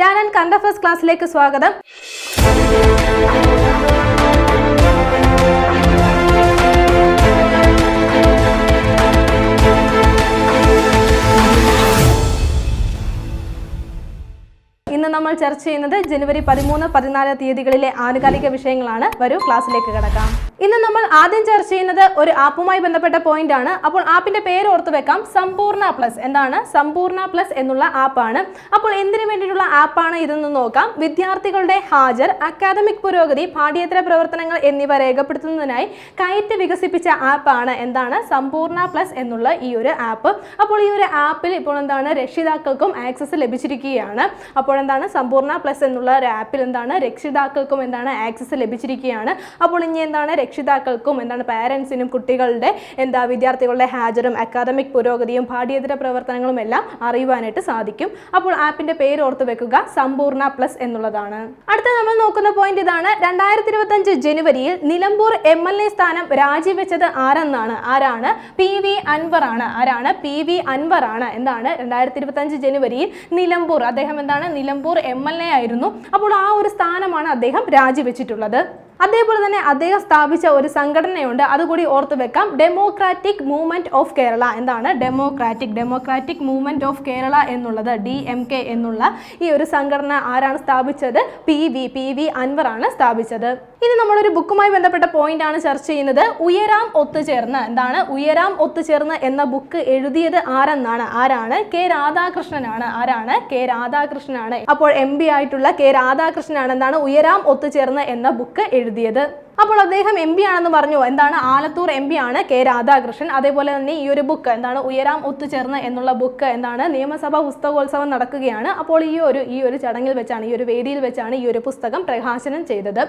ടാലൻ current first ക്ലാസ്സിലേക്ക് സ്വാഗതം. ഇന്ന് നമ്മൾ ചർച്ച ചെയ്യുന്നത് ജനുവരി പതിമൂന്ന് പതിനാല് തീയതികളിലെ ആനുകാലിക വിഷയങ്ങളാണ്. വരൂ ക്ലാസ്സിലേക്ക് കിടക്കാം. ഇന്ന് നമ്മൾ ആദ്യം ചർച്ച ചെയ്യുന്നത് ഒരു ആപ്പുമായി ബന്ധപ്പെട്ട പോയിന്റ് ആണ്. അപ്പോൾ ആപ്പിന്റെ പേര് ഓർത്ത് വെക്കാം. സമ്പൂർണ പ്ലസ് എന്താണ്? സമ്പൂർണ പ്ലസ് എന്നുള്ള ആപ്പാണ്. അപ്പോൾ എന്തിനു വേണ്ടിയിട്ടുള്ള ആപ്പാണ് ഇതെന്ന് നോക്കാം. വിദ്യാർത്ഥികളുടെ ഹാജർ അക്കാദമിക് പുരോഗതി പാഠ്യേതര പ്രവർത്തനങ്ങൾ എന്നിവ രേഖപ്പെടുത്തുന്നതിനായി കയറ്റ് വികസിപ്പിച്ച ആപ്പാണ്. എന്താണ്? സമ്പൂർണ പ്ലസ് എന്നുള്ള ഈ ഒരു ആപ്പ്. അപ്പോൾ ഈ ഒരു ആപ്പിൽ ഇപ്പോൾ എന്താണ്? രക്ഷിതാക്കൾക്കും ആക്സസ് ലഭിച്ചിരിക്കുകയാണ്. അപ്പോൾ എന്താണ്? സമ്പൂർണ പ്ലസ് എന്നുള്ള ഒരു ആപ്പിൽ എന്താണ്? രക്ഷിതാക്കൾക്കും എന്താണ്? ആക്സസ് ലഭിച്ചിരിക്കുകയാണ്. അപ്പോൾ ഇനി എന്താണ്? രക്ഷിതാക്കൾക്കും എന്താണ് പാരൻസിനും കുട്ടികളുടെ എന്താ വിദ്യാർത്ഥികളുടെ ഹാജറും അക്കാദമിക് പുരോഗതിയും പാഠ്യേതര പ്രവർത്തനങ്ങളും എല്ലാം അറിയുവാനായിട്ട് സാധിക്കും. അപ്പോൾ ആപ്പിന്റെ പേര് ഓർത്ത് വെക്കുക സമ്പൂർണ പ്ലസ് എന്നുള്ളതാണ്. അടുത്ത നമ്മൾ നോക്കുന്ന പോയിന്റ് ഇതാണ്. രണ്ടായിരത്തി ഇരുപത്തഞ്ച് ജനുവരിയിൽ നിലമ്പൂർ എം എൽ എ സ്ഥാനം രാജിവെച്ചത് ആരെന്നാണ്? ആരാണ്? പി വി അൻവർ ആണ്. ആരാണ്? പി വി അൻവർ ആണ്. എന്താണ്? രണ്ടായിരത്തി ഇരുപത്തഞ്ച് ജനുവരിയിൽ നിലമ്പൂർ. അദ്ദേഹം എന്താണ്? നിലമ്പൂർ എം എൽ എ ആയിരുന്നു. അപ്പോൾ ആ ഒരു സ്ഥാനമാണ് അദ്ദേഹം രാജിവെച്ചിട്ടുള്ളത്. അതേപോലെ തന്നെ അദ്ദേഹം സ്ഥാപിച്ച ഒരു സംഘടനയുണ്ട്. അതുകൂടി ഓർത്ത് വെക്കാം. ഡെമോക്രാറ്റിക് മൂവ്മെന്റ് ഓഫ് കേരള എന്താണ് democratic democratic movement of Kerala എന്നുള്ളത് ഡി എം കെ എന്നുള്ള ഈ ഒരു സംഘടന ആരാണ് സ്ഥാപിച്ചത്? P V P V Anvar ആണ് സ്ഥാപിച്ചത്. ഇനി നമ്മളൊരു ബുക്കുമായി ബന്ധപ്പെട്ട പോയിന്റ് ആണ് ചർച്ച ചെയ്യുന്നത്. ഉയരാം ഒത്തുചേർന്ന് എന്താണ്? ഉയരാം ഒത്തുചേർന്ന് എന്ന ബുക്ക് എഴുതിയത് ആരെന്നാണ്? ആരാണ്? കെ രാധാകൃഷ്ണനാണ്. ആരാണ്? കെ രാധാകൃഷ്ണനാണ്. അപ്പോൾ എം ആയിട്ടുള്ള കെ രാധാകൃഷ്ണനാണ് എന്താണ്? ഉയരാം ഒത്തുചേർന്ന് എന്ന ബുക്ക് എഴുതിയത്. അപ്പോൾ അദ്ദേഹം എം പി ആണെന്ന് പറഞ്ഞു. എന്താണ്? ആലത്തൂർ എം പി ആണ് കെ രാധാകൃഷ്ണൻ. അതേപോലെ തന്നെ ഈ ഒരു ബുക്ക് എന്താണ്? ഉയരാം ഒത്തുചേർന്ന് എന്നുള്ള ബുക്ക് എന്താണ്? നിയമസഭാ പുസ്തകോത്സവം നടക്കുകയാണ്. അപ്പോൾ ഈ ഒരു ഈ ഒരു ചടങ്ങിൽ വെച്ചാണ് ഈ ഒരു വേദിയിൽ വെച്ചാണ് ഈ ഒരു പുസ്തകം പ്രകാശനം ചെയ്തത്.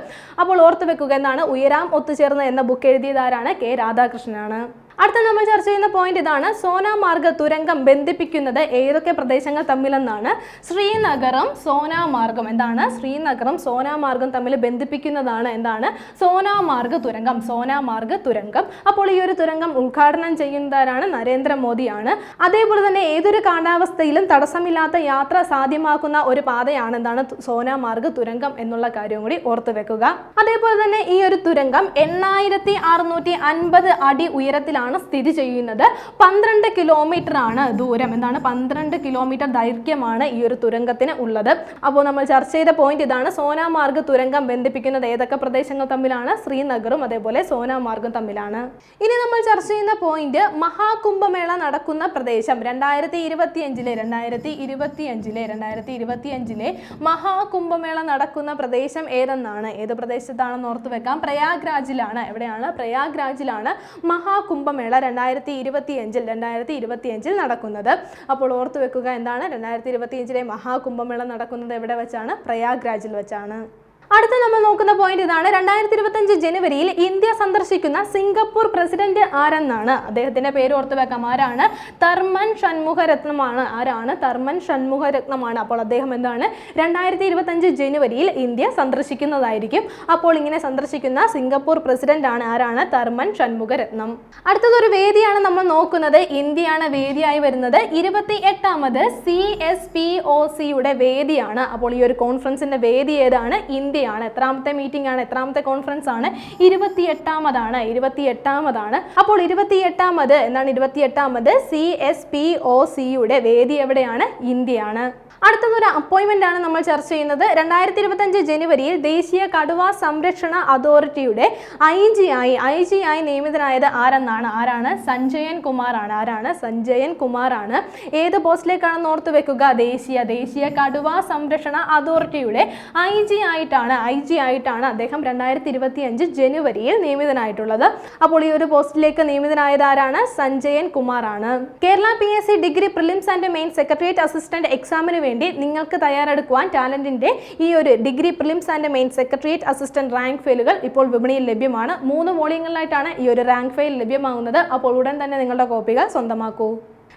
അപ്പോൾ ഓർത്തു വെക്കുക എന്താണ്? ഉയരാം ഒത്തുചേർന്ന് എന്ന ബുക്ക് എഴുതിയതാരാണ്? കെ രാധാകൃഷ്ണനാണ്. അടുത്ത നമ്മൾ ചർച്ച ചെയ്യുന്ന പോയിന്റ് ഇതാണ്. സോനാമാർഗ് തുരങ്കം ബന്ധിപ്പിക്കുന്നത് ഏതൊക്കെ പ്രദേശങ്ങൾ തമ്മിലെന്നാണ്. ശ്രീനഗറും സോനാമാർഗം എന്താണ്? ശ്രീനഗറും സോനാമാർഗം തമ്മിൽ ബന്ധിപ്പിക്കുന്നതാണ് എന്താണ്? സോനാമാർഗ് തുരങ്കം സോനാമാർഗ് തുരങ്കം. അപ്പോൾ ഈ ഒരു തുരങ്കം ഉദ്ഘാടനം ചെയ്യുന്നതാരാണ് നരേന്ദ്രമോദിയാണ്. അതേപോലെ തന്നെ ഏതൊരു കാലാവസ്ഥയിലും തടസ്സമില്ലാത്ത യാത്ര സാധ്യമാക്കുന്ന ഒരു പാതയാണ് എന്താണ്? സോനാമാർഗ് തുരങ്കം എന്നുള്ള കാര്യം കൂടി ഓർത്തു വെക്കുക. അതേപോലെ തന്നെ ഈ ഒരു തുരങ്കം എണ്ണായിരത്തി അറുന്നൂറ്റി അൻപത് അടി ഉയരത്തിലാണ് സ്ഥിതി ചെയ്യുന്നത്. പന്ത്രണ്ട് കിലോമീറ്റർ ആണ് ദൂരം. എന്താണ്? പന്ത്രണ്ട് കിലോമീറ്റർ ദൈർഘ്യമാണ് ഈ ഒരു തുരങ്കത്തിന് ഉള്ളത്. അപ്പോൾ നമ്മൾ ചർച്ച ചെയ്ത പോയിന്റ് ഇതാണ്. സോനാമാർഗ് തുരങ്കം ബന്ധിപ്പിക്കുന്നത് ഏതൊക്കെ പ്രദേശങ്ങൾ തമ്മിലാണ്? ശ്രീനഗറും അതേപോലെ സോനാമാർഗും തമ്മിലാണ്. ഇനി നമ്മൾ ചർച്ച ചെയ്യുന്ന പോയിന്റ് മഹാകുംഭമേള നടക്കുന്ന പ്രദേശം. രണ്ടായിരത്തി ഇരുപത്തി അഞ്ചിലെ രണ്ടായിരത്തി ഇരുപത്തി അഞ്ചിലെ രണ്ടായിരത്തി ഇരുപത്തി അഞ്ചിലെ മഹാകുംഭമേള നടക്കുന്ന പ്രദേശം ഏതെന്നാണ്? ഏത് പ്രദേശത്താണെന്ന് ഓർത്ത് വെക്കാം. പ്രയാഗ്രാജിലാണ്. എവിടെയാണ്? പ്രയാഗ്രാജിലാണ് മഹാകുംഭമേള രണ്ടായിരത്തി ഇരുപത്തി അഞ്ചിൽ രണ്ടായിരത്തി ഇരുപത്തി അഞ്ചിൽ നടക്കുന്നത്. അപ്പോൾ ഓർത്തു വെക്കുക എന്താണ് രണ്ടായിരത്തി ഇരുപത്തി അഞ്ചിലെ മഹാകുംഭമേള നടക്കുന്നത് എവിടെ വെച്ചാണ്? പ്രയാഗ്രാജിൽ വെച്ചാണ്. അടുത്ത നമ്മൾ നോക്കുന്ന പോയിന്റ് ഇതാണ്. രണ്ടായിരത്തി ഇരുപത്തഞ്ച് ജനുവരിയിൽ ഇന്ത്യ സന്ദർശിക്കുന്ന സിംഗപ്പൂർ പ്രസിഡന്റ് ആരെന്നാണ്? അദ്ദേഹത്തിന്റെ പേര് ഓർത്ത് വെക്കാം. ആരാണ്? തർമൻ ഷൺമുഖരത്നമാണ്. ആരാണ്? തർമൻ ഷൺമുഖരത്നമാണ്. അപ്പോൾ അദ്ദേഹം എന്താണ്? രണ്ടായിരത്തി ഇരുപത്തഞ്ച് ജനുവരിയിൽ ഇന്ത്യ സന്ദർശിക്കുന്നതായിരിക്കും. അപ്പോൾ ഇങ്ങനെ സന്ദർശിക്കുന്ന സിംഗപ്പൂർ പ്രസിഡന്റ് ആണ് ആരാണ്? തർമൻ ഷൺമുഖരത്നം. അടുത്തതൊരു വേദിയാണ് നമ്മൾ നോക്കുന്നത്. ഇന്ത്യയാണ് വേദിയായി വരുന്നത്. ഇരുപത്തി എട്ടാമത് സി എസ് പി ഒ സിയുടെ വേദിയാണ്. അപ്പോൾ ഈ ഒരു കോൺഫറൻസിന്റെ വേദി ഏതാണ്? ഇന്ത്യയാണ് എത്രാമത്തെ മീറ്റിംഗ് ആണ് എത്രാമത്തെ കോൺഫറൻസ് ആണ് ഇരുപത്തി എട്ടാമതാണ് ഇരുപത്തി എട്ടാമതാണ് അപ്പോൾ ഇരുപത്തി എട്ടാമത് എന്നാണ് ഇരുപത്തി എട്ടാമത് സി എസ് പി ഒ സിയുടെ വേദി എവിടെയാണ്? ഇന്ത്യയാണ്. അടുത്തതൊരു അപ്പോയിൻമെന്റ് ആണ് നമ്മൾ ചർച്ച ചെയ്യുന്നത്. രണ്ടായിരത്തി ഇരുപത്തഞ്ച് ജനുവരിയിൽ ദേശീയ കടുവ സംരക്ഷണ അതോറിറ്റിയുടെ ഐ ജി ആയി ഐ ജി ആയി നിയമിതനായത് ആരെന്നാണ്? ആരാണ്? സഞ്ജയൻ കുമാർ ആണ് ആരാണ്? സഞ്ജയൻ കുമാർ ആണ് ഏത് പോസ്റ്റിലേക്കാണെന്ന് ഓർത്ത് വെക്കുക. ദേശീയ ദേശീയ കടുവ സംരക്ഷണ അതോറിറ്റിയുടെ ഐ ജി ആയിട്ടാണ് ഐ ജി ആയിട്ടാണ് അദ്ദേഹം രണ്ടായിരത്തി ഇരുപത്തി അഞ്ച് ജനുവരിയിൽ നിയമിതനായിട്ടുള്ളത്. അപ്പോൾ ഈ ഒരു പോസ്റ്റിലേക്ക് നിയമിതനായത് ആരാണ്? സഞ്ജയൻ കുമാർ ആണ് Kerala P S C degree prelims and main secretariat assistant എക്സാമിന് വേണ്ടി നിങ്ങൾക്ക് തയ്യാറെടുക്കുവാൻ ടാലന്റിന്റെ ഈ ഒരു degree prelims and main secretariat assistant rank ഫയലുകൾ ഇപ്പോൾ വിപണിയിൽ ലഭ്യമാണ്. മൂന്ന് വോളിയങ്ങളിലായിട്ടാണ് ഈ ഒരു റാങ്ക് ഫയൽ ലഭ്യമാകുന്നത്. അപ്പോൾ ഉടൻ തന്നെ നിങ്ങളുടെ കോപ്പികൾ സ്വന്തമാക്കൂ.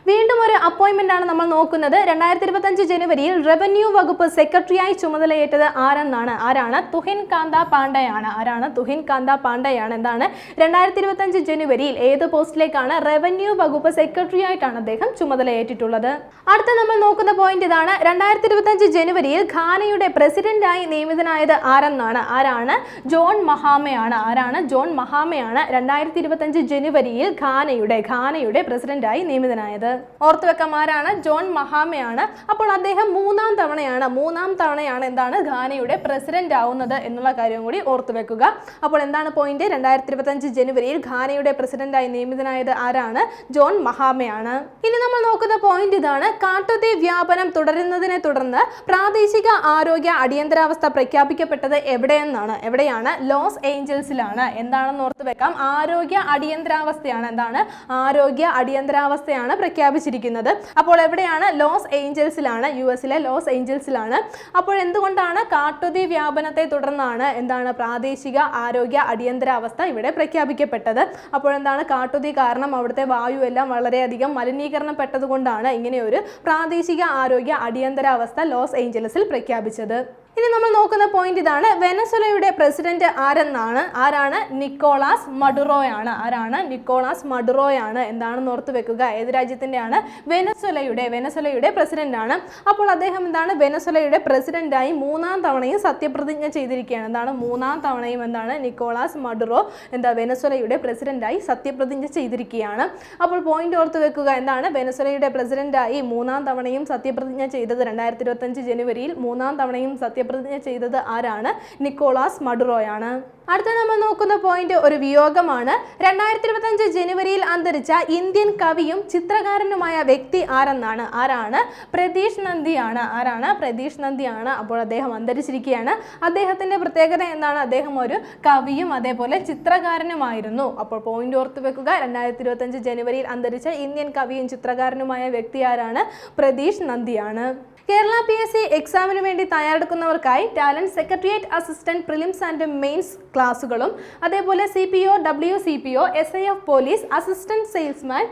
വീണ്ടും ഒരു അപ്പോയിന്റ്മെന്റ് ആണ് നമ്മൾ നോക്കുന്നത്. രണ്ടായിരത്തി ഇരുപത്തഞ്ച് ജനുവരിയിൽ റവന്യൂ വകുപ്പ് സെക്രട്ടറിയായി ചുമതലയേറ്റത് ആരെന്നാണ്? ആരാണ്? തുഹിൻ കാന്ത പാണ്ഡയാണ്. ആരാണ്? തുഹിൻ കാന്ത പാണ്ഡയാണ്. എന്താണ്? രണ്ടായിരത്തി ഇരുപത്തഞ്ച് ജനുവരിയിൽ ഏത് പോസ്റ്റിലേക്കാണ് റവന്യൂ വകുപ്പ് സെക്രട്ടറി ആയിട്ടാണ് അദ്ദേഹം ചുമതലയേറ്റിട്ടുള്ളത്? അടുത്ത നമ്മൾ നോക്കുന്ന പോയിന്റ് ഇതാണ്. രണ്ടായിരത്തി ഇരുപത്തഞ്ച് ജനുവരിയിൽ ഖാനയുടെ പ്രസിഡന്റായി നിയമിതനായത് ആരെന്നാണ്? ആരാണ്? ജോൺ മഹാമയാണ്. ആരാണ്? ജോൺ മഹാമയാണ് രണ്ടായിരത്തി ഇരുപത്തഞ്ച് ജനുവരിയിൽ ഖാനയുടെ ഖാനയുടെ പ്രസിഡന്റായി നിയമിതനായത്. ഓർത്തു വെക്കാം ആരാണ്? ജോൺ മഹാമയാണ്. അപ്പോൾ അദ്ദേഹം മൂന്നാം തവണയാണ് മൂന്നാം തവണയാണ് എന്താണ് ഖാനയുടെ പ്രസിഡന്റ് ആവുന്നത് എന്നുള്ള കാര്യം കൂടി ഓർത്തു വെക്കുക. അപ്പോൾ എന്താണ് പോയിന്റ് രണ്ടായിരത്തി ഇരുപത്തഞ്ച് ജനുവരിയിൽ ഖാനയുടെ പ്രസിഡന്റായി നിയമിതനായത് ആരാണ്? ജോൺ മഹാമയാണ്. ഇനി നമ്മൾ നോക്കുന്ന പോയിന്റ് ഇതാണ് കാട്ടുതീ വ്യാപനം തുടരുന്നതിനെ തുടർന്ന് പ്രാദേശിക ആരോഗ്യ അടിയന്തരാവസ്ഥ പ്രഖ്യാപിക്കപ്പെട്ടത് എവിടെയെന്നാണ്? എവിടെയാണ്? ലോസ് ഏഞ്ചൽസിലാണ്. എന്താണെന്ന് ഓർത്ത് വെക്കാം. ആരോഗ്യ അടിയന്തരാവസ്ഥയാണ്. എന്താണ്? ആരോഗ്യ അടിയന്തരാവസ്ഥയാണ് പ്രഖ്യാപിച്ചിരിക്കുന്നത്. അപ്പോൾ എവിടെയാണ്? ലോസ് ഏഞ്ചൽസിലാണ് യു എസിലെ ലോസ് ഏഞ്ചൽസിലാണ്. അപ്പോൾ എന്തുകൊണ്ടാണ് കാട്ടുതീ വ്യാപനത്തെ തുടർന്നാണ് എന്താണ് പ്രാദേശിക ആരോഗ്യ അടിയന്തരാവസ്ഥ ഇവിടെ പ്രഖ്യാപിക്കപ്പെട്ടത്? അപ്പോൾ എന്താണ് കാട്ടുതീ കാരണം? അവിടുത്തെ വായു എല്ലാം വളരെയധികം മലിനീകരണപ്പെട്ടതുകൊണ്ടാണ് പെട്ടതുകൊണ്ടാണ് ഇങ്ങനെയൊരു പ്രാദേശിക ആരോഗ്യ അടിയന്തരാവസ്ഥ ലോസ് ഏഞ്ചലസിൽ പ്രഖ്യാപിച്ചത്. ഇനി നമ്മൾ നോക്കുന്ന പോയിന്റ് ഇതാണ്. വെനസുലയുടെ പ്രസിഡന്റ് ആരെന്നാണ്? ആരാണ്? നിക്കോളാസ് മഡുറോയാണ്. ആരാണ്? നിക്കോളാസ് മഡുറോയാണ്. എന്താണെന്ന് ഓർത്ത് വെക്കുക. ഏത് രാജ്യത്തിന്റെയാണ് വെനസുലയുടെ പ്രസിഡന്റ് ആണ്. അപ്പോൾ അദ്ദേഹം എന്താണ്? വെനസുലയുടെ പ്രസിഡന്റായി മൂന്നാം തവണയും സത്യപ്രതിജ്ഞ ചെയ്തിരിക്കുകയാണ്. എന്താണ്? മൂന്നാം തവണയും എന്താണ്? നിക്കോളാസ് മഡുറോ എന്താ? വെനസുലയുടെ പ്രസിഡന്റായി സത്യപ്രതിജ്ഞ ചെയ്തിരിക്കുകയാണ്. അപ്പോൾ പോയിന്റ് ഓർത്ത് വെക്കുക. എന്താണ്? വെനസുലയുടെ പ്രസിഡന്റായി മൂന്നാം തവണയും സത്യപ്രതിജ്ഞ ചെയ്തത് രണ്ടായിരത്തി ഇരുപത്തഞ്ച് ജനുവരിയിൽ മൂന്നാം തവണയും സത്യപ്രതിജ്ഞ ചെയ്തത് ആരാണ്? നിക്കോളാസ് മഡുറോയാണ്. അടുത്ത നമ്മൾ നോക്കുന്ന പോയിന്റ് ഒരു വിയോഗമാണ്. രണ്ടായിരത്തി ഇരുപത്തഞ്ച് ജനുവരിയിൽ അന്തരിച്ച ഇന്ത്യൻ കവിയും ചിത്രകാരനുമായ വ്യക്തി ആരെന്നാണ്? ആരാണ്? പ്രതീഷ് നന്ദിയാണ്. ആരാണ്? പ്രതീഷ് നന്ദിയാണ്. അപ്പോൾ അദ്ദേഹം അന്തരിച്ചിരിക്കുകയാണ്. അദ്ദേഹത്തിന്റെ പ്രത്യേകത എന്താണ്? അദ്ദേഹം ഒരു കവിയും അതേപോലെ ചിത്രകാരനുമായിരുന്നു. അപ്പോൾ പോയിന്റ് ഓർത്ത് വെക്കുക. രണ്ടായിരത്തി ഇരുപത്തഞ്ച് ജനുവരിയിൽ അന്തരിച്ച ഇന്ത്യൻ കവിയും ചിത്രകാരനുമായ വ്യക്തി ആരാണ്? പ്രതീഷ് നന്ദിയാണ്. കേരള പി എസ് സി എക്സാമിന് വേണ്ടി തയ്യാറെടുക്കുന്നവർക്കായി talent secretariat assistant prelims and mains ക്ലാസുകളും അതേപോലെ C P O W C P O S I F police assistant salesman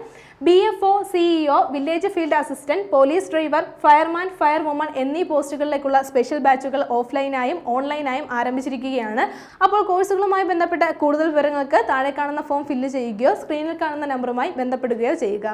B F O CEO village field assistant police driver fireman fire woman എന്നീ പോസ്റ്റുകളിലേക്കുള്ള special ബാച്ചുകൾ ഓഫ്ലൈനായും ഓൺലൈനായും ആരംഭിച്ചിരിക്കുകയാണ്. അപ്പോൾ കോഴ്സുകളുമായി ബന്ധപ്പെട്ട കൂടുതൽ വിവരങ്ങൾക്ക് താഴെ കാണുന്ന ഫോം ഫില്ല് ചെയ്യുകയോ സ്ക്രീനിൽ കാണുന്ന നമ്പറുമായി ബന്ധപ്പെടുകയോ ചെയ്യുക.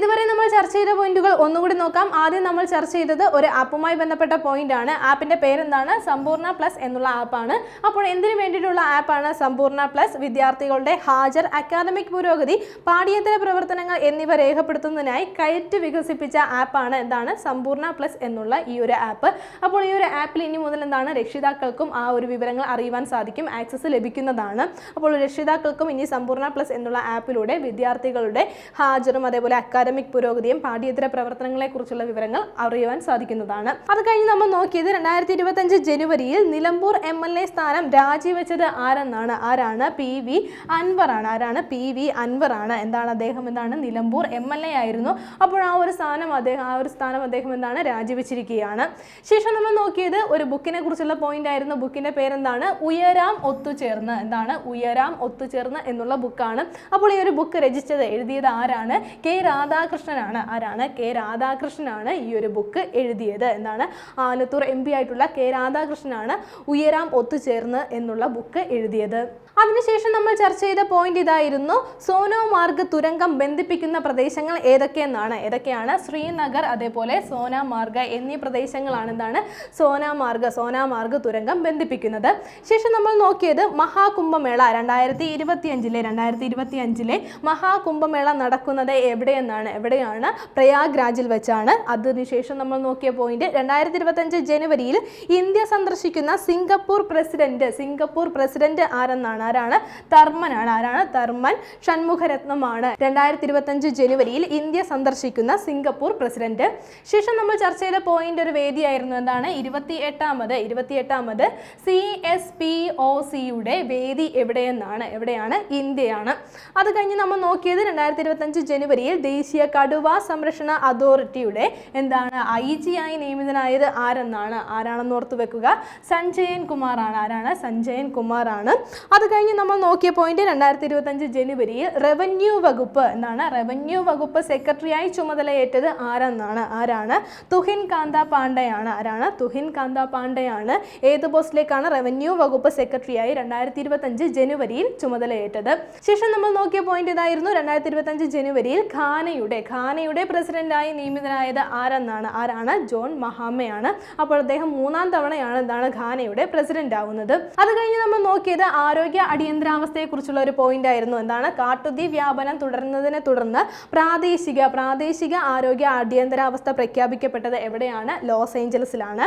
ഇതുവരെ നമ്മൾ ചർച്ച ചെയ്ത പോയിന്റുകൾ ഒന്നുകൂടി നോക്കാം. ആദ്യം നമ്മൾ ചർച്ച ചെയ്തത് ഒരു ആപ്പുമായി ബന്ധപ്പെട്ട പോയിന്റ് ആണ്. ആപ്പിന്റെ പേരെന്താണ്? സമ്പൂർണ പ്ലസ് എന്നുള്ള ആപ്പാണ് അപ്പോൾ എന്തിനു വേണ്ടിയിട്ടുള്ള ആപ്പാണ് സമ്പൂർണ പ്ലസ് വിദ്യാർത്ഥികളുടെ ഹാജർ അക്കാദമിക് പുരോഗതി പാഠ്യേതര പ്രവർത്തനങ്ങൾ എന്നിവ രേഖപ്പെടുത്തുന്നതിനായി കയറ്റ് വികസിപ്പിച്ച ആപ്പാണ് എന്താണ് സമ്പൂർണ പ്ലസ് എന്നുള്ള ഈ ഒരു ആപ്പ് അപ്പോൾ ഈ ഒരു ആപ്പിൽ ഇനി മുതൽ എന്താണ് രക്ഷിതാക്കൾക്കും ആ ഒരു വിവരങ്ങൾ അറിയുവാൻ സാധിക്കും ആക്സസ് ലഭിക്കുന്നതാണ്. അപ്പോൾ രക്ഷിതാക്കൾക്കും ഇനി സമ്പൂർണ പ്ലസ് എന്നുള്ള ആപ്പിലൂടെ വിദ്യാർത്ഥികളുടെ ഹാജറും അതേപോലെ അക്കാദമിക് പുരോഗതിയും പാഠ്യേതര പ്രവർത്തനങ്ങളെ കുറിച്ചുള്ള വിവരങ്ങൾ അറിയുവാൻ സാധിക്കുന്നതാണ്. അത് കഴിഞ്ഞ് നമ്മൾ നോക്കിയത് രണ്ടായിരത്തി ഇരുപത്തഞ്ച് ജനുവരിയിൽ നിലമ്പൂർ എം എൽ എ സ്ഥാനം രാജിവെച്ചത് ആരെന്നാണ്? ആരാണ്? പി വി അൻവർ ആണ്. ആരാണ്? പി വി അൻവർ ആണ്. എന്താണ് അദ്ദേഹം? എന്താണ്? നിലമ്പൂർ എം എൽ എ ആയിരുന്നു. അപ്പോൾ ആ ഒരു സ്ഥാനം അദ്ദേഹം ആ ഒരു സ്ഥാനം അദ്ദേഹം എന്താണ് രാജിവെച്ചിരിക്കുകയാണ്. ശേഷം നമ്മൾ നോക്കിയത് ഒരു ബുക്കിനെ കുറിച്ചുള്ള പോയിന്റ് ആയിരുന്നു. ബുക്കിന്റെ പേരെന്താണ്? ഉയരാം ഒത്തുചേർന്ന്. എന്താണ്? ഉയരാം ഒത്തുചേർന്ന് എന്നുള്ള ബുക്കാണ് അപ്പോൾ ഈ ഒരു ബുക്ക് രചിച്ചത് എഴുതിയത് ആരാണ്? കെ രാധാകൃഷ്ണനാണ്. ആരാണ്? കെ രാധാകൃഷ്ണനാണ് ഈ ഒരു ബുക്ക് എഴുതിയത്. എന്താണ്? ആലത്തൂർ എം ആയിട്ടുള്ള കെ രാധാകൃഷ്ണനാണ് ഉയരാം ഒത്തുചേർന്ന് എന്നുള്ള ബുക്ക് എഴുതിയത്. അതിനുശേഷം നമ്മൾ ചർച്ച ചെയ്ത പോയിന്റ് ഇതായിരുന്നു. സോനോ മാർഗ് തുരങ്കം ബന്ധിപ്പിക്കുന്ന പ്രദേശങ്ങൾ ഏതൊക്കെയെന്നാണ്. ഏതൊക്കെയാണ്? ശ്രീനഗർ അതേപോലെ സോനാമാർഗ് എന്നീ പ്രദേശങ്ങളാണ് എന്താണ്? സോനാമാർഗ് സോനാമാർഗ് തുരങ്കം ബന്ധിപ്പിക്കുന്നത്. ശേഷം നമ്മൾ നോക്കിയത് മഹാകുംഭമേള രണ്ടായിരത്തി ഇരുപത്തി അഞ്ചിലെ രണ്ടായിരത്തി ഇരുപത്തി അഞ്ചിലെ മഹാകുംഭമേള നടക്കുന്നത് എവിടെയെന്നാണ്? എവിടെയാണ്? പ്രയാഗ് രാജിൽ വെച്ചാണ്. അതിനുശേഷം നമ്മൾ നോക്കിയ പോയിന്റ് രണ്ടായിരത്തി ഇരുപത്തഞ്ച് ജനുവരിയിൽ ഇന്ത്യ സന്ദർശിക്കുന്ന സിംഗപ്പൂർ പ്രസിഡന്റ് സിംഗപ്പൂർ പ്രസിഡന്റ് ആരെന്നാണ്? ആരാണ്? തർമ്മനാണ് ആരാണ്? തർമ്മൻ ഷൺമുഖരത്നമാണ്. രണ്ടായിരത്തി ഇരുപത്തഞ്ച് ജനുവരിയിൽ ഇന്ത്യ സന്ദർശിക്കുന്ന സിംഗപ്പൂർ പ്രസിഡന്റ്. ശേഷം നമ്മൾ ചർച്ച ചെയ്ത പോയിന്റ് ഒരു വേദിയായിരുന്നു. എന്താണ്? ഇരുപത്തി എട്ടാമത് ഇരുപത്തി എട്ടാമത് സി എസ് പി ഒ സിയുടെ വേദി എവിടെയെന്നാണ്? എവിടെയാണ്? ഇന്ത്യയാണ്. അത് കഴിഞ്ഞ് നമ്മൾ നോക്കിയത് രണ്ടായിരത്തി ഇരുപത്തഞ്ച് ജനുവരിയിൽ ദേശീയ കടുവ സംരക്ഷണ അതോറിറ്റിയുടെ എന്താണ്? ഐ ജി ആയി നിയമിതനായത് ആരെന്നാണ്? ആരാണെന്ന് ഓർത്ത് വെക്കുക. സഞ്ജയൻ കുമാർ ആണ് ആരാണ്? സഞ്ജയൻ കുമാർ ആണ് അത് കഴിഞ്ഞ് നമ്മൾ നോക്കിയ പോയിന്റ് രണ്ടായിരത്തി ഇരുപത്തഞ്ച് ജനുവരിയിൽ റവന്യൂ വകുപ്പ് എന്നാണ്. റവന്യൂ വകുപ്പ് സെക്രട്ടറിയായി ചുമതലയേറ്റത് ആരെന്നാണ്? ആരാണ്? തുഹിൻ കാന്ത പാണ്ഡെയാണ്. ആരാണ്? തുഹിൻ കാന്ത പാണ്ഡെയാണ്. ഏത് പോസ്റ്റിലേക്കാണ് റവന്യൂ വകുപ്പ് സെക്രട്ടറിയായി രണ്ടായിരത്തി ഇരുപത്തഞ്ച് ജനുവരിയിൽ ചുമതലയേറ്റത്? ശേഷം നമ്മൾ നോക്കിയ പോയിന്റ് ഇതായിരുന്നു. രണ്ടായിരത്തി ഇരുപത്തഞ്ച് ജനുവരിയിൽ ഖാനയുടെ ഖാനയുടെ പ്രസിഡന്റായി നിയമിതനായത് ആരെന്നാണ്? ആരാണ്? ജോൺ മഹാമയാണ് അപ്പോൾ അദ്ദേഹം മൂന്നാം തവണയാണ് എന്താണ് ഖാനയുടെ പ്രസിഡന്റ് ആവുന്നത് അത് കഴിഞ്ഞ് നമ്മൾ നോക്കിയത് ആരോഗ്യ അടിയന്തരാവസ്ഥയെക്കുറിച്ചുള്ള ഒരു പോയിന്റ് ആയിരുന്നു. എന്താണ്? കാട്ടുതീ വ്യാപനം തുടരുന്നതിനെ തുടർന്ന് പ്രാദേശിക പ്രാദേശിക ആരോഗ്യ അടിയന്തരാവസ്ഥ പ്രഖ്യാപിക്കപ്പെട്ടത് എവിടെയാണ്? ലോസ് ഏഞ്ചലസിലാണ്.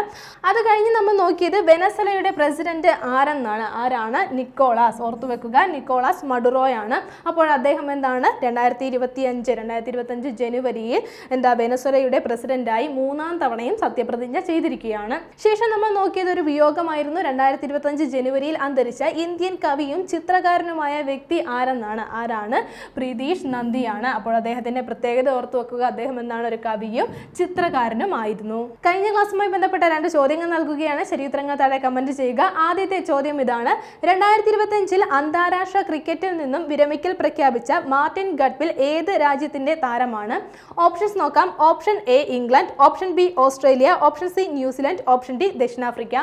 അത് കഴിഞ്ഞ് നമ്മൾ നോക്കിയത് വെനസലയുടെ പ്രസിഡന്റ് ആരെന്നാണ്? ആരാണ്? നിക്കോളാസ്. ഓർത്തു വെക്കുക നിക്കോളാസ് മഡുറോയാണ്. അപ്പോൾ അദ്ദേഹം എന്താണ്? രണ്ടായിരത്തി ഇരുപത്തി അഞ്ച് രണ്ടായിരത്തി ഇരുപത്തി അഞ്ച് ജനുവരിയിൽ എന്താ വെനസലയുടെ പ്രസിഡന്റായി മൂന്നാം തവണയും സത്യപ്രതിജ്ഞ ചെയ്തിരിക്കുകയാണ്. ശേഷം നമ്മൾ നോക്കിയത് ഒരു വിയോഗമായിരുന്നു. രണ്ടായിരത്തി ഇരുപത്തി അഞ്ച് ജനുവരിയിൽ അന്തരിച്ച ഇന്ത്യൻ കവിയും ചിത്രകാരനുമായ വ്യക്തി ആരെന്നാണ്? ആരാണ്? പ്രീതീഷ് നന്ദിയാണ്. അപ്പോൾ അദ്ദേഹത്തിന്റെ പ്രത്യേകത ഓർത്തു വെക്കുക. അദ്ദേഹം എന്നാണ്? ഒരു കവിയും ചിത്രകാരനുമായിരുന്നു കഴിഞ്ഞ ക്ലാസ്സുമായി ബന്ധപ്പെട്ട രണ്ട് ചോദ്യങ്ങൾ നൽകുകയാണ്. ശരിയുത്തരങ്ങൾ താഴെ കമന്റ് ചെയ്യുക. ആദ്യത്തെ ചോദ്യം ഇതാണ്. രണ്ടായിരത്തി ഇരുപത്തി അഞ്ചിൽ അന്താരാഷ്ട്ര ക്രിക്കറ്റിൽ നിന്നും വിരമിക്കൽ പ്രഖ്യാപിച്ച മാർട്ടിൻ ഗഡ്ബിൽ ഏത് രാജ്യത്തിന്റെ താരമാണ്? ഓപ്ഷൻസ് നോക്കാം. Option A England option B Australia option C New Zealand option D ദക്ഷിണാഫ്രിക്ക.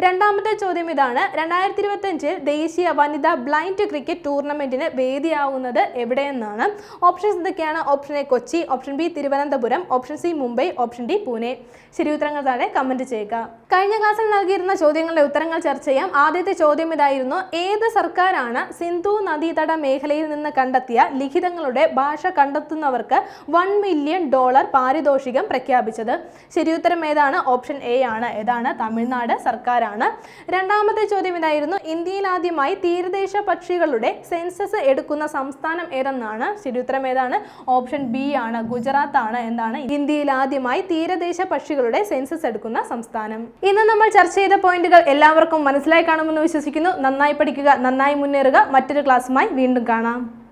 രണ്ടാമത്തെ ചോദ്യം ഇതാണ്. രണ്ടായിരത്തി ഇരുപത്തി അഞ്ചിൽ ദേശീയ വനിതാ ബ്ലൈൻഡ് ക്രിക്കറ്റ് ടൂർണമെന്റിന് വേദിയാവുന്നത് എവിടെയെന്നാണ്? ഓപ്ഷൻസ് ഇതൊക്കെയാണ്. Option A Kochi option B Thiruvananthapuram option C Mumbai option D Pune. ശരി ഉത്തരങ്ങൾ താഴെ കമന്റ് ചെയ്യുക. കഴിഞ്ഞ ക്ലാസ്സിൽ നൽകിയിരുന്ന ചോദ്യങ്ങളുടെ ഉത്തരങ്ങൾ ചർച്ച ചെയ്യാം. ആദ്യത്തെ ചോദ്യം ഇതായിരുന്നു. ഏത് സർക്കാരാണ് സിന്ധു നദീതട മേഖലയിൽ നിന്ന് കണ്ടെത്തിയ ലിഖിതങ്ങളുടെ ഭാഷ കണ്ടെത്തുന്നവർക്ക് വൺ മില്യൺ ഡോളർ പാരിതോഷികം പ്രഖ്യാപിച്ചത്? ശരിയുത്തരം ഏതാണ്? ഓപ്ഷൻ എ ആണ്. ഏതാണ്? തമിഴ്നാട് സർക്കാരാണ്. രണ്ടാമത്തെ ചോദ്യം ഇതായിരുന്നു. ഇന്ത്യയിൽ ആദ്യമായി തീരദേശ പക്ഷികളുടെ സെൻസസ് എടുക്കുന്ന സംസ്ഥാനം ഏതെന്നാണ്? ശരിയുത്തരം ഏതാണ്? ഓപ്ഷൻ ബി ആണ് ഗുജറാത്ത് ആണ് എന്താണ് ഇന്ത്യയിൽ ആദ്യമായി തീരദേശ പക്ഷികളുടെ സെൻസസ് എടുക്കുന്ന സംസ്ഥാനം. ഇന്ന് നമ്മൾ ചർച്ച ചെയ്ത പോയിന്റുകൾ എല്ലാവർക്കും മനസ്സിലായി കാണുമെന്ന് വിശ്വസിക്കുന്നു. നന്നായി പഠിക്കുക നന്നായി മുന്നേറുക. മറ്റൊരു ക്ലാസ്സുമായി വീണ്ടും കാണാം.